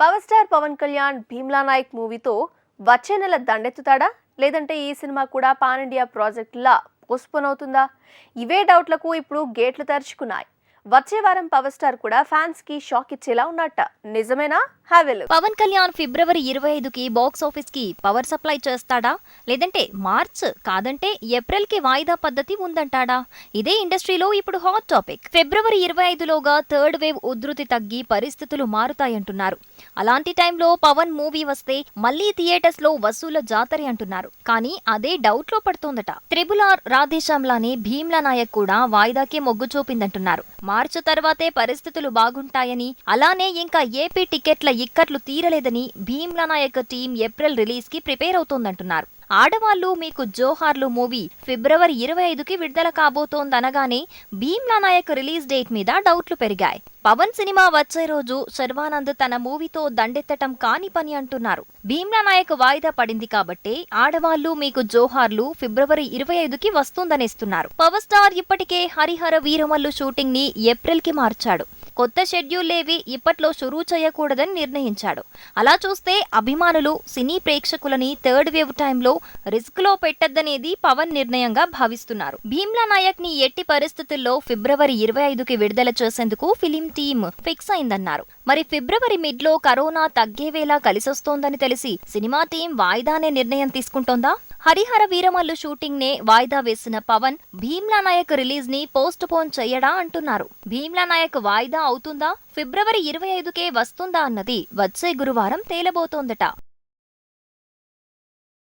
Power star Pawan Kalyan Bheemla Nayak మూవీతో వచ్చే నెల దండెత్తుతాడా? లేదంటే ఈ సినిమా కూడా పాన్ ఇండియా ప్రాజెక్టులా పోస్ట్పోన్ అవుతుందా? ఇవే డౌట్లకు ఇప్పుడు గేట్లు తెరుచుకున్నాయి. వచ్చే వారం పవర్ స్టార్ కూడా ఫ్యాన్స్కి షాక్ ఇచ్చేలా ఉన్నట్ట. నిజమేనా? హ్యావెల్ పవన్ కళ్యాణ్ ఫిబ్రవరి ఇరవై ఐదుకి బాక్స్ ఆఫీస్కి పవర్ సప్లై చేస్తాడా? లేదంటే మార్చ్ కాదంటే ఏప్రిల్కి వాయిదా పద్ధతి ఉందంటాడా? ఇదే ఇండస్ట్రీలో ఇప్పుడు హాట్ టాపిక్ ఫిబ్రవరి ఇరవై ఐదులోగా థర్డ్ వేవ్ ఉధృతి తగ్గి పరిస్థితులు మారుతాయంటున్నారు. అలాంటి టైంలో పవన్ మూవీ వస్తే మళ్ళీ థియేటర్స్లో వసూల జాతరి అంటున్నారు. కానీ అదే డౌట్లో పడుతోందట. త్రిబుల్ ఆర్ రాధేశ్యామ్లానే భీమ్లా నాయక్ కూడా వాయిదాకే మొగ్గు చూపిందంటున్నారు. మార్చి తర్వాతే పరిస్థితులు బాగుంటాయని అలానే ఇంకా ఏపీ టికెట్ల ఇక్కట్లు తీరలేదని భీమ్లా నాయక్ టీం ఏప్రిల్ రిలీజ్కి ప్రిపేర్ అవుతోందంటున్నారు. ఆడవాళ్ళు మీకు జోహార్లు మూవీ ఫిబ్రవరి ఇరవై ఐదుకి విడుదల కాబోతోందనగానే భీమ్లా నాయక్ రిలీజ్ డేట్ మీద డౌట్లు పెరిగాయి. పవన్ సినిమా వచ్చే రోజు శర్వానంద్ తన మూవీతో దండెత్తటం కాని పని అంటున్నారు. భీమ్లా నాయక్ వాయిదా పడింది కాబట్టే ఆడవాళ్ళు మీకు జోహార్లు ఫిబ్రవరి ఇరవై ఐదుకి వస్తుందనేస్తున్నారు. పవర్ స్టార్ ఇప్పటికే హరిహర వీరమల్లు షూటింగ్ని ఏప్రిల్కి మార్చాడు. కొత్త షెడ్యూల్లేవి ఇప్పట్లో షురూ చేయకూడదని నిర్ణయించాడు. అలా చూస్తే అభిమానులు సినీ ప్రేక్షకులని థర్డ్ వేవ్ టైంలో రిస్క్లో పెట్టద్దనేది పవన్ నిర్ణయంగా భావిస్తున్నారు. భీమ్లా నాయక్ని ఎట్టి పరిస్థితుల్లో ఫిబ్రవరి ఇరవై ఐదుకి విడుదల చేసేందుకు ఫిలిం టీమ్ ఫిక్స్ అయిందన్నారు. మరి ఫిబ్రవరి మిడ్లో కరోనా తగ్గేవేలా కలిసొస్తోందని తెలిసి సినిమా టీం వాయిదానే నిర్ణయం తీసుకుంటోందా? హరిహర వీరమల్లు షూటింగ్ నే వాయిదా వేసిన పవన్ భీమ్లా నాయక్ రిలీజ్ని పోస్ట్ పోన్ చెయ్యడా అంటున్నారు. భీమ్లా నాయక్ వాయిదా అవుతుందా? ఫిబ్రవరి ఇరవై ఐదుకే వస్తుందా అన్నది వచ్చే గురువారం తేలబోతోందట.